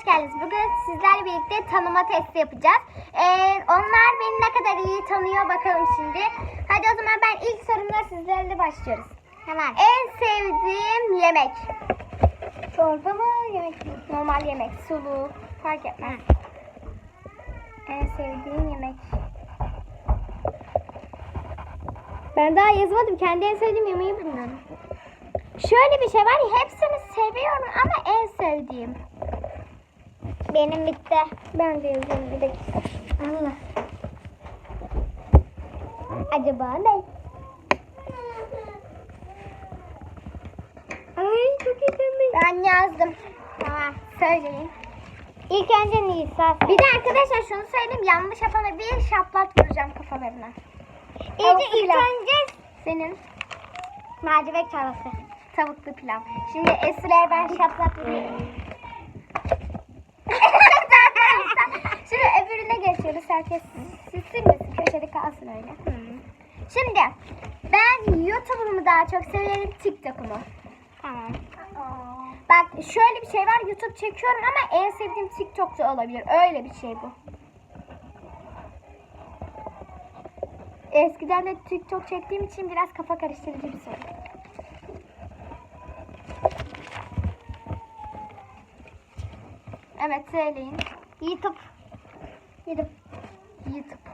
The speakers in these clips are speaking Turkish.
hoş geldiniz. Bugün sizlerle birlikte tanıma testi yapacağız. Ee, onlar beni ne kadar iyi tanıyor bakalım şimdi. Hadi o zaman ben ilk sorumla sizlerle başlıyoruz. Hemen. En sevdiğim yemek. Çorba mı yemek mi? Normal yemek. Sulu. Fark etmez. En sevdiğim yemek. Ben daha yazmadım. Kendi en sevdiğim yemeği bilmiyorum. Şöyle bir şey var. Hepsini seviyorum ama en sevdiğim. Benim bitti. Ben de yazıyorum bir dakika. Allah. Acaba ne? Ay çok heyecanlıyım. Ben yazdım. Tamam söyleyin. İlk önce Nisa Bir de arkadaşlar şunu söyleyeyim. Yanlış yapana bir şaplak vuracağım kafalarına. İlk, ilk önce senin mercimek çorbası. Tavuklu pilav. Şimdi Esra'ya ben şaplak vurayım. Herkes müsün? Köşede kalsın öyle. Şimdi ben YouTube'u mu daha çok severim TikTok'u mu? Tamam. Bak şöyle bir şey var. YouTube çekiyorum ama en sevdiğim TikTok'ta olabilir. Öyle bir şey bu. Eskiden de TikTok çektiğim için biraz kafa karıştırıcı bir soru. Evet söyleyin. YouTube. YouTube. YouTube.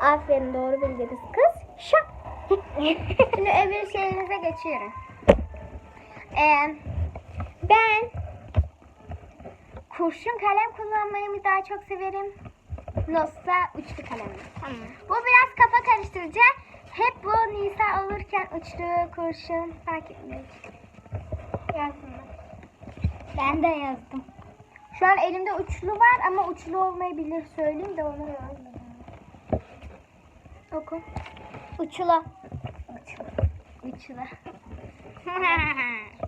Aferin doğru bildiniz kız. Şak. Şimdi öbür şeyinize geçiyorum. Ee, ben kurşun kalem kullanmayı mı daha çok severim? Nossa uçlu kalem mi? Bu biraz kafa karıştırıcı. Hep bu Nisa olurken uçlu kurşun fark etmiyor. Yazdım Ben de yazdım. Şu an elimde uçlu var ama uçlu olmayabilir söyleyeyim de onu Oku. Uçlu. Uçlu. Uçlu.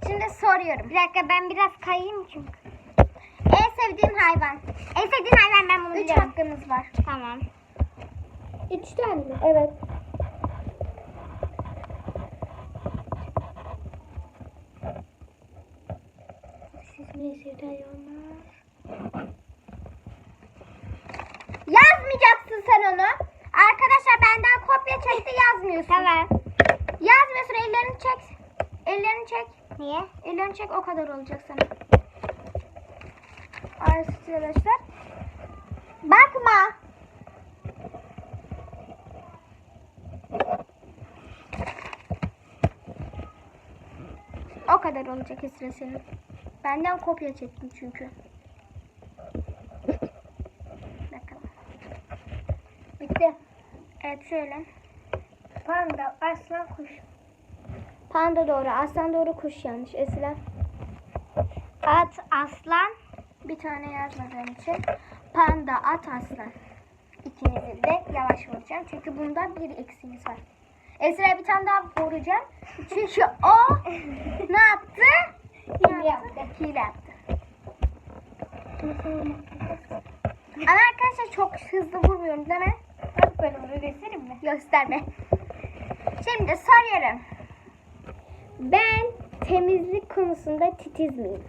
Şimdi soruyorum. Bir dakika ben biraz kayayım çünkü. En sevdiğin hayvan. En sevdiğin hayvan ben bunu Üç biliyorum. hakkımız var. Tamam. Üç tane mi? Evet. Siz ne sevdiğin hayvanlar? Yazmayacaksın sen onu. Benden kopya çekti yazmıyorsun. Tamam. Yazmıyorsun ellerini çek. Ellerini çek. Niye? Ellerini çek o kadar olacak sana. Arkadaşlar. Bakma. O kadar olacak Esra senin. Benden kopya çektim çünkü. Bakalım. Bitti. Evet şöyle. Panda, aslan, kuş. Panda doğru, aslan doğru, kuş yanlış. Esra. At, aslan. Bir tane yazmadığım için. Panda, at, aslan. İkinizi de yavaş vuracağım. Çünkü bunda bir eksiğimiz var. Esra bir tane daha vuracağım. Çünkü o ne yaptı? Hile yaptı. Hile yaptı. Ama arkadaşlar çok hızlı vurmuyorum değil mi? Bak böyle vuruyor göstereyim mi? Gösterme. Şimdi soruyorum. Ben temizlik konusunda titiz miyim?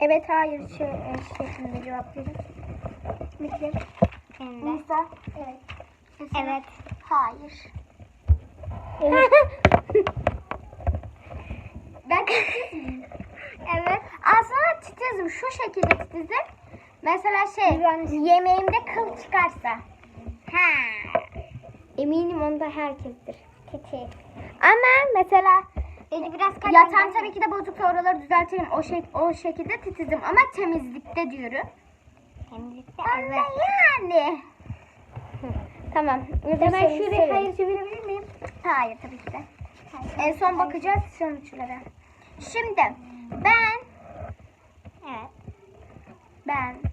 Evet hayır şey, şeklinde cevaplayacağım. Bitti. Nisa. Evet. Evet. Hayır. ben titiz miyim? Evet. Aslında titizim. Şu şekilde titizim. Mesela şey yemeğimde kıl çıkarsa. Ha. Eminim onda herkestir. Titiz. Ama mesela Eli biraz yatağım tabii ki de bozuksa oraları düzeltirim. O şey o şekilde titizim ama temizlikte diyorum. Temizlikte evet. yani. Tamam. Hemen şuraya hayır çevirebilir miyim? Hayır tabii ki de. En son bakacağız sonuçlara. Şimdi ben Evet. Ben.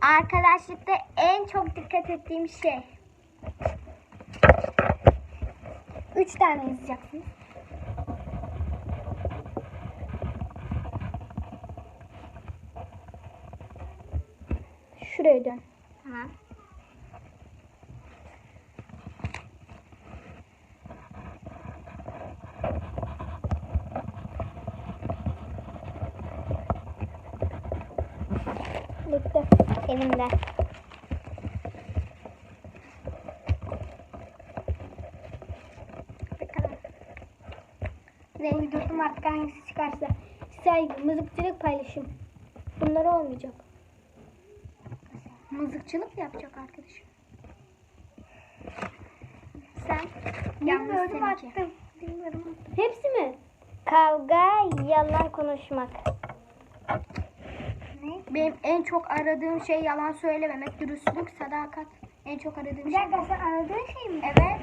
Arkadaşlıkta en çok dikkat ettiğim şey. Üç tane yazacaksınız. Şuraya dön. Tamam. Gitti. Elimde. Rengi durdum artık hangisi çıkarsa. Saygı, mızıkçılık paylaşım. Bunlar olmayacak. Mızıkçılık yapacak arkadaşım. Sen Bilmiyorum seninki. attım. Bilmiyorum. Hepsi mi? Kavga, yalan konuşmak. Benim en çok aradığım şey yalan söylememek, dürüstlük, sadakat. En çok aradığım Bir şey. dakika sen aradığın şey mi? Evet.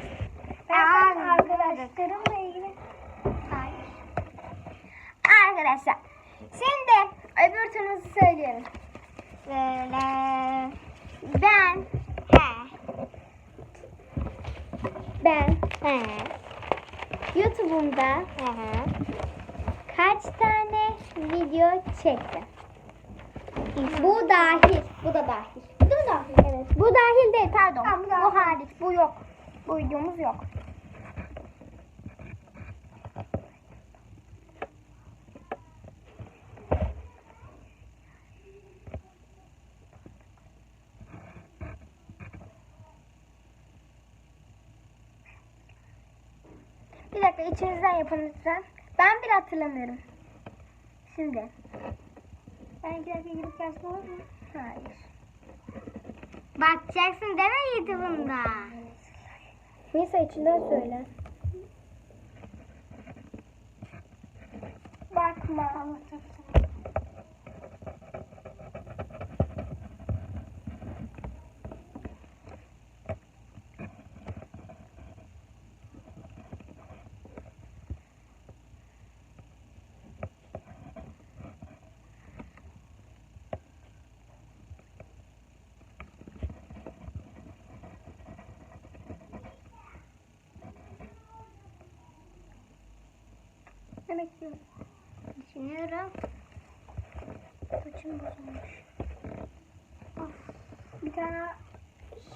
Ben Aa, arkadaşlarımla ilgili. Hayır. Arkadaşlar. Şimdi öbür turumuzu söylüyorum. Böyle. Ben. He. Ben. He. YouTube'umda he. kaç tane video çektim? Bu dahil. Bu da dahil. Bu da dahil. Evet. Bu dahil değil pardon. Tamam, bu bu dahil. hariç. Bu yok. Bu videomuz yok. Bir dakika içinizden yapın lütfen. Ben bile hatırlamıyorum. Şimdi. Ben dakika gidip gelsem olur mu? Hayır. Bakacaksın değil mi YouTube'umda? Nisa içinden söyle. Bakma. Ne bekliyorum? Düşünüyorum. Saçım bozulmuş. Of. Bir tane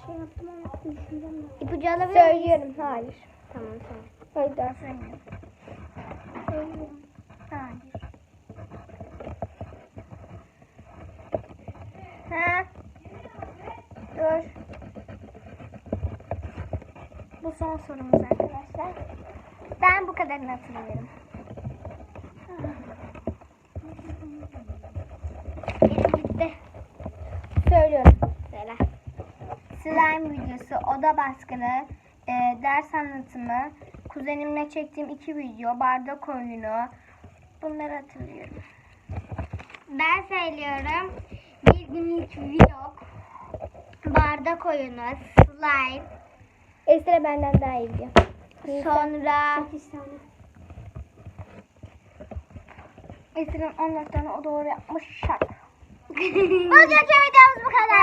şey yaptım ama ben. İpucu alabilir? Söylüyorum. Hayır. Tamam tamam. Hayır daha Söylüyorum. söylüyorum. Hayır. Ha? Dur. Bu son sorumuz arkadaşlar. Ben bu kadarını hatırlıyorum. Benim bitti. Söylüyorum. Söyle. Slime videosu, oda baskını, e, ders anlatımı, kuzenimle çektiğim iki video, bardak oyunu. Bunları hatırlıyorum. Ben söylüyorum. Bir günlük vlog, bardak oyunu, slime, Esra benden daha iyi biliyor. sonra 8 tane. Esra'nın 14 tane o doğru yapmış şak. Bugünkü videomuz bu kadar.